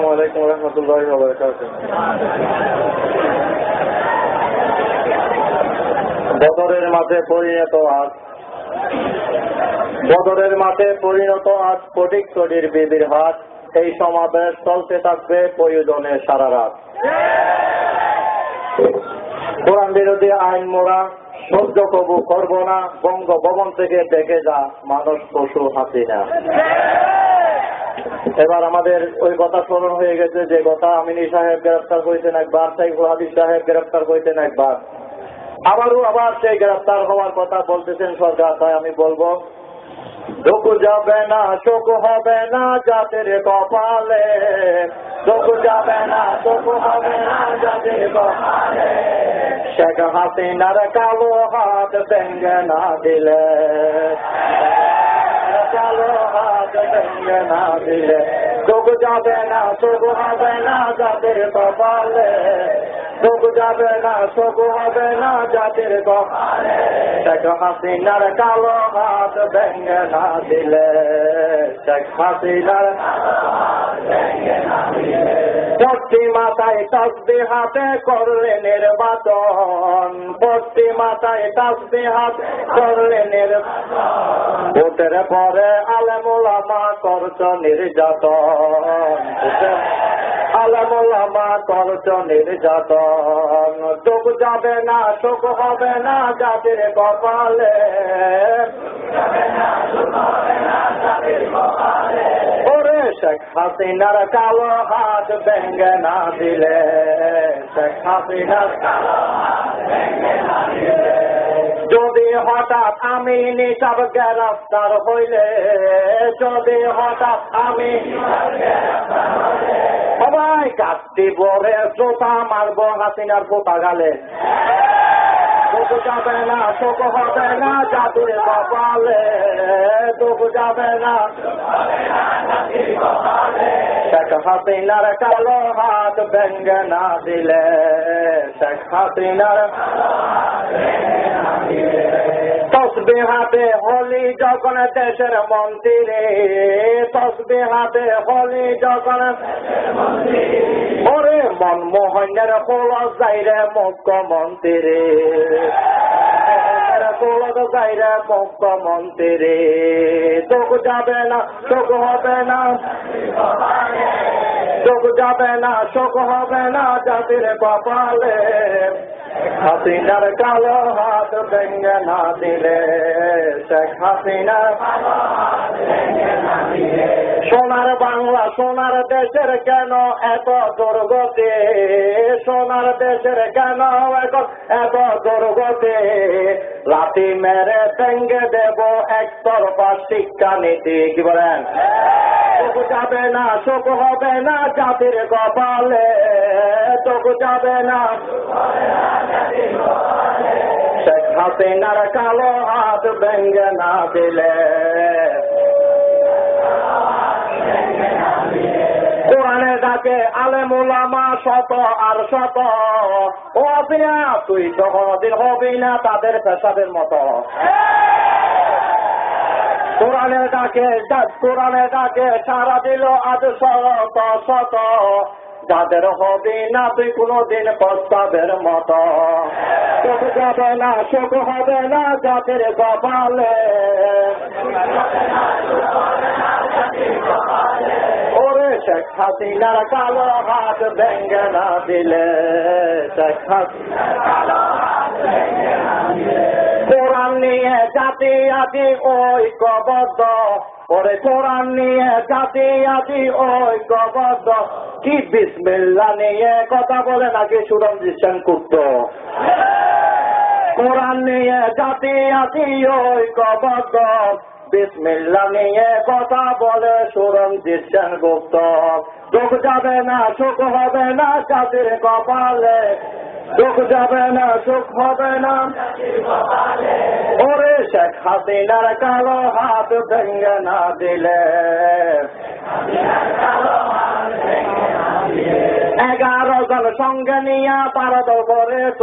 আসসালামু আলাইকুম রহমতুল্লাহ বদরের মাঠে পরিণত আজ। বদরের মাঠে পরিণত আজ স্ফটিক চটির বিবির হাট এই সমাবেশ চলতে থাকবে প্রয়োজনে সারা রাত। কোরআন বিরোধী আইন মোড়া, সহ্য কবু করব না, বঙ্গভবন থেকে দেখে যা মানুষ পশু হাসি না এবার আমাদের ওই কথা স্মরণ হয়ে গেছে যে কথা আমিনী সাহেব গ্রেপ্তার করেছেন একবার, সাইফুল হাদিস সাহেব গ্রেপ্তার করেছেন একবার। আবারও আবার সেই গ্রেপ্তার হওয়ার কথা বলতেছেন সরকার, তাই আমি বলব দুঃখ যাবে না শোক হবে না জাতের কপালে। দুঃখ যাবে না শোক হবে না জাতের কপালে। শেখ হাসিনার কালো হাত ভেঙ্গে না দিলে। ভেঙ্গে না দিলে। দুঃখ যাবে না শোক হবে না জাতের কপালে। দুঃখ যাবে না শোক হবে না জাতির কপালে। শেখ হাসিনার কালো হাত ভেঙ্গে না দিলে। শেখ হাসিনার পশ্চিমাতায় তসবি হাতে করলে নির্বাচন। পশ্চিমাতায় তসবি হাত করলে ভোটের পরে আলেমুলামা করছ নির্যাতন। আলেমুলামা করছ নির্যাতন। চোখ যাবে না চোখ হবে না জাতির কপালে। শেখ হাসিনার কালো হাত না দিলে, শেখ হাসিনার যদি হঠাৎ আমি নিসাব গ্রেফতার হইলে, যদি হঠাৎ আমি সবাই কাটতি বরে শ্রোতা মারবো হাসিনার পোতা গালে। দুঃখ যাবে না, শোক হবে না, জাতির কপালে দুঃখ যাবে না। শেখ হাসিনার কালো হাত ভেঙ্গে না দিলে, শেখ হাসিনার তসবি হাতে হলি যখন দেশের মন্ত্রী তসবি হাতে হলি যখন ওরে মনমোহনের কোল যাইরে মুখ্যমন্ত্রী। কোল যাইরে মুখ্যমন্ত্রী। তোক যাবে না তোক হবে না। চোখ যাবে না চোখ হবে না জাতির কপালে। হাসিনার কালো হাত ভেঙ্গে না দিলে। শেখ হাসিনার সোনার বাংলা, সোনার দেশের কেন এত দুর্গতি? সোনার দেশের কেন এখন এত দুর্গতি? লাঠি মেরে ভেঙ্গে দেব একতরফা শিক্ষা নীতি কি বলেন? যাবে না চোখ হবে না জাতির কপালে। চোখ যাবে না। শেখ হাসিনার কালো হাত ভেঙ্গে না দিলে। ডাকে আলেমুলামা শত আর শত। ও আপিয়া তুই তো কোনদিন হবি না তাদের পেশাদের মতো। কোরআনের ডাকে কোরআনের ডাকে সারা দিল আজ শত শত। যাদের হবি না তুই কোনদিন প্রস্তাবের মতো। চোখ যাবে না চোখ হবে না যাদের কপালে। শেখ হাসিনার কালো হাত ভেঙ্গে না দিলে কোরআন নিয়ে জাতি আদি ঐক্যবদ্ধ। ওরে কোরআন নিয়ে জাতি আদি ঐক্যবদ্ধ। কি বিসমিল্লা নিয়ে কথা বলে নাকি সুরঞ্জিত সেনগুপ্ত? কোরআন নিয়ে জাতি আদি ঐক্যবদ্ধ। বিসমিল্লা কথা বলে সুরঞ্জিত সেনগুপ্ত চোখ যাবে না, সুখ হবে না জাতির কপালে। সুখ যাবে না, সুখ হবে না ওরে শেখ হাসিনার কালো হাত ভেঙ্গে না দিলে। এগারো জন সঙ্গে নিয়া পারদ করেছ।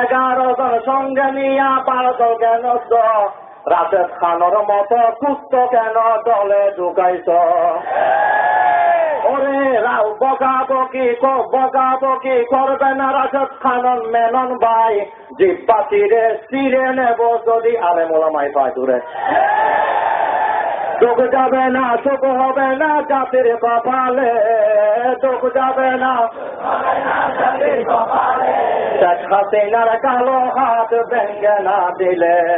এগারো জন সঙ্গে নিয়া পারদ কেন রাশেদ খানোর মতো কুস্ত কেন দলে ঢুকাইছ? ওরে বকাবকি ক- বকাবকি করবে না রাজত খানন মেনন ভাই। জিব্বা চিরে চিরে নেব যদি আলে মোলামাই পায় দূরে। চোখ যাবে না চোখ হবে না জাতির কপালে। চোখ যাবে না। শেখ হাসিনার কালো হাত ভেঙ্গে না দিলে।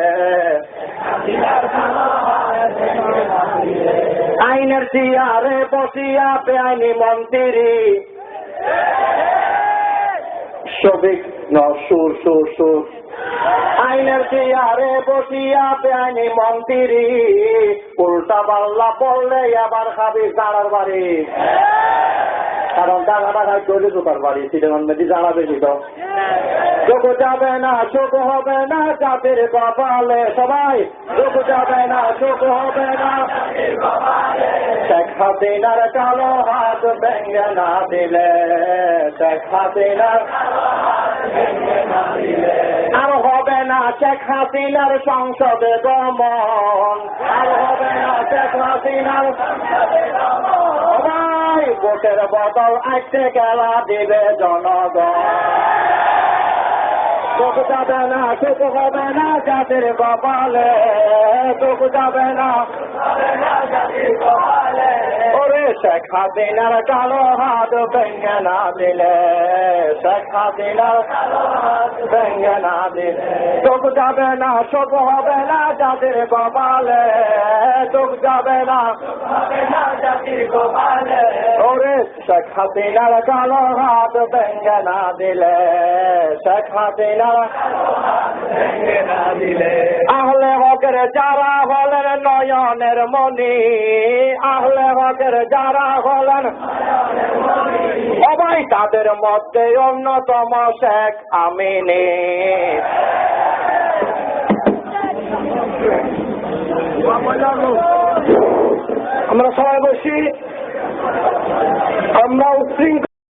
আইনের চেয়ারে বসিয়া বেআইনি মন্ত্রী। সবিক সুর সুর সুর। আইনের চেয়ারে বসিয়া বেআইনি মন্ত্রী। উল্টা পাল্লা বললে আবার খাবি দাঁড়ার বাড়ি। কারণ টাকাটা খাই চলে জোতার বাড়ি সিনেমান জানা বেশি তো। চোখ যাবে না চোখ হবে না, জাতির কপালে সবাই। চোখ যাবে না চোখ হবে না। শেখ হাসিনার কালো হাত ভেঙ্গে না দিলে, শেখ হাসিনার আর হবে না শেখ হাসিনার সংসদে গমন। আর হবে না শেখ হাসিনার সবাই ভোটের বদল আজকে খেলা দিবে জনগণ। চোখ যাবে না, চোখ হবে না যাদের কপালে, চোখ যাবে না। ওরে শেখ হাসিনার কালো হাত ভেঙ্গে না দিলে, শেখ হাসিনার ভেঙ্গে না দিলে। চোখ যাবে না, চোখ হবে না যাদের কপালে, চোখ যাবে না। ওরে শেখ হাসিনার কালো হাত ভেঙ্গে না দিলে আহলে হকের যারা হলেন নয়নের মনি আহলে হকের যারা হলেন সবাই তাদের মধ্যে অন্যতম শেখ আমিনী। আমরা সবাই বসি। আমরা উচ্ছৃঙ্খল